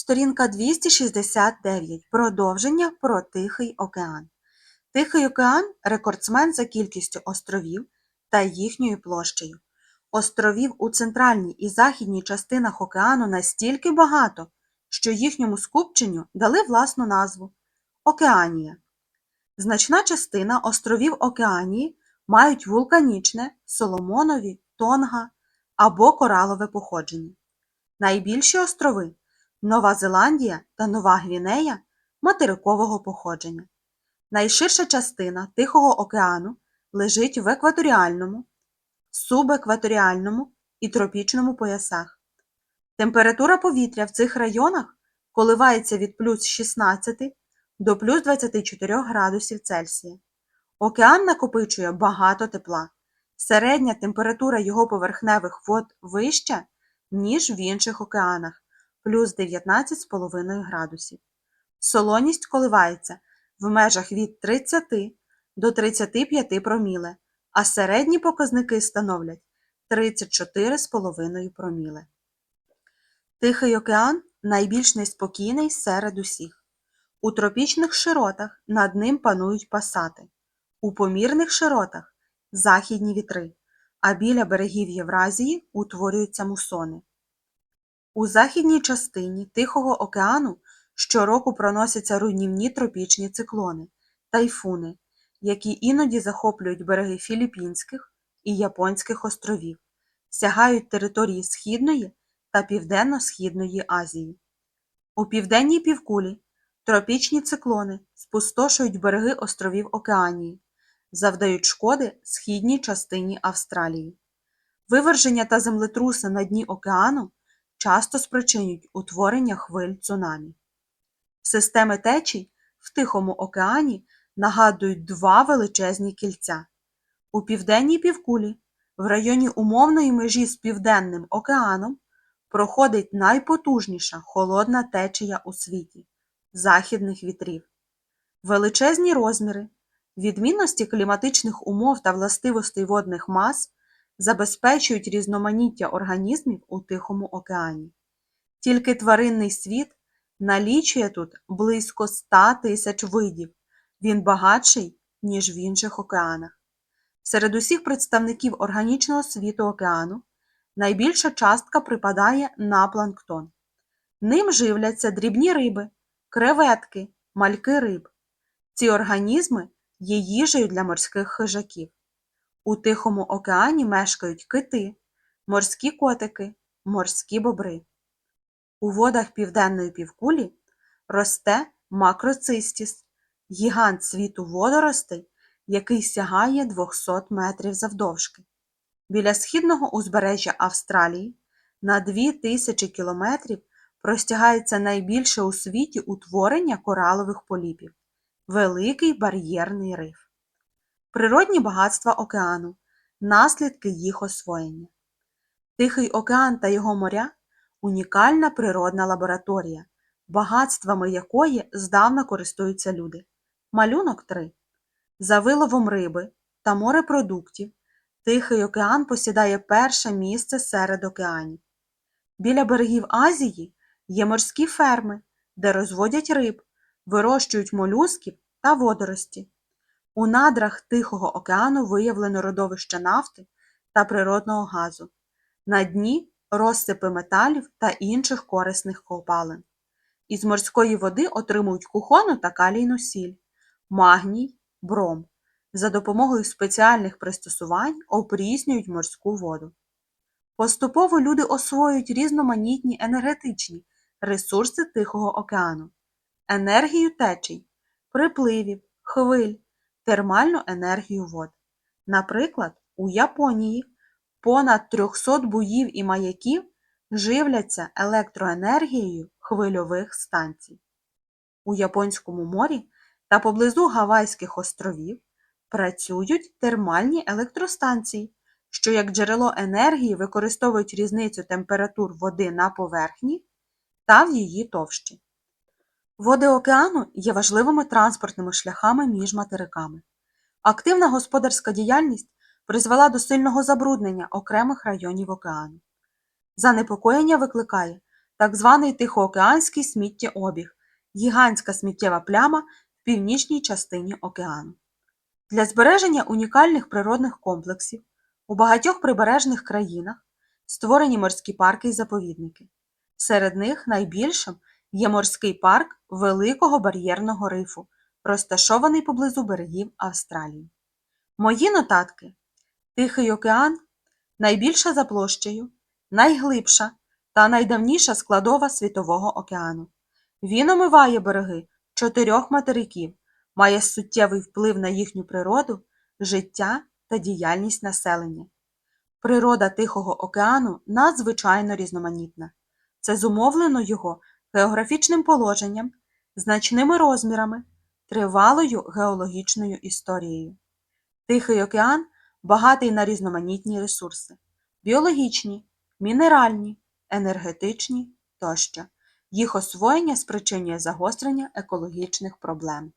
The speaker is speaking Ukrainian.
Сторінка 269. Продовження про Тихий океан. Тихий океан рекордсмен за кількістю островів та їхньою площею. Островів у центральній і західній частинах океану настільки багато, що їхньому скупченню дали власну назву Океанія. Значна частина островів Океанії мають вулканічне, соломонові, тонга або коралове походження. Найбільші острови Нова Зеландія та Нова Гвінея материкового походження. Найширша частина Тихого океану лежить в екваторіальному, субекваторіальному і тропічному поясах. Температура повітря в цих районах коливається від плюс 16 до плюс 24 градусів Цельсія. Океан накопичує багато тепла. Середня температура його поверхневих вод вища, ніж в інших океанах плюс 19,5 градусів. Солоність коливається в межах від 30 до 35 проміле, а середні показники становлять 34,5 проміле. Тихий океан найбільш неспокійний серед усіх. У тропічних широтах над ним панують пасати, у помірних широтах західні вітри, а біля берегів Євразії утворюються мусони. У західній частині Тихого океану щороку проносяться руйнівні тропічні циклони, тайфуни, які іноді захоплюють береги Філіппінських і Японських островів, сягають території Східної та Південно-Східної Азії. У південній півкулі тропічні циклони спустошують береги островів Океанії, завдають шкоди східній частині Австралії. Виверження та землетруси на дні океану часто спричинюють утворення хвиль цунамі. Системи течій в Тихому океані нагадують два величезні кільця. У південній півкулі, в районі умовної межі з Південним океаном, проходить найпотужніша холодна течія у світі західних вітрів. Величезні розміри, відмінності кліматичних умов та властивостей водних мас забезпечують різноманіття організмів у Тихому океані. Тільки тваринний світ налічує тут близько 100 тисяч видів, він багатший, ніж в інших океанах. Серед усіх представників органічного світу океану найбільша частка припадає на планктон. Ним живляться дрібні риби, креветки, мальки риб. Ці організми є їжею для морських хижаків. У Тихому океані мешкають кити, морські котики, морські бобри. У водах південної півкулі росте макроцистіс, гігант світу водоростей, який сягає 200 метрів завдовжки. Біля східного узбережжя Австралії на 2000 кілометрів простягається найбільше у світі утворення коралових поліпів Великий бар'єрний риф. Природні багатства океану, наслідки їх освоєння. Тихий океан та його моря унікальна природна лабораторія, багатствами якої здавна користуються люди. Малюнок 3. За виловом риби та морепродуктів Тихий океан посідає перше місце серед океанів. Біля берегів Азії є морські ферми, де розводять риб, вирощують молюсків та водорості. У надрах Тихого океану виявлено родовище нафти та природного газу. На дні розсипи металів та інших корисних копалин. Із морської води отримують кухону та калійну сіль, магній, бром. За допомогою спеціальних пристосувань опріснюють морську воду. Поступово люди освоюють різноманітні енергетичні ресурси Тихого океану, енергію течій, припливів, хвиль, термальну енергію вод. Наприклад, у Японії понад 300 буїв і маяків живляться електроенергією хвильових станцій. У Японському морі та поблизу Гавайських островів працюють термальні електростанції, що як джерело енергії використовують різницю температур води на поверхні та в її товщі. Води океану є важливими транспортними шляхами між материками. Активна господарська діяльність призвела до сильного забруднення окремих районів океану. Занепокоєння викликає так званий Тихоокеанський сміттєобіг – гігантська сміттєва пляма в північній частині океану. Для збереження унікальних природних комплексів у багатьох прибережних країнах створені морські парки й заповідники. Серед них найбільшим є морський парк Великого бар'єрного рифу, розташований поблизу берегів Австралії. Мої нотатки Тихий океан найбільша за площею, найглибша та найдавніша складова Світового океану. Він омиває береги чотирьох материків, має суттєвий вплив на їхню природу, життя та діяльність населення. Природа Тихого океану надзвичайно різноманітна. Це зумовлено його географічним положенням, значними розмірами, тривалою геологічною історією. Тихий океан багатий на різноманітні ресурси біологічні, мінеральні, енергетичні тощо. Їх освоєння спричинює загострення екологічних проблем.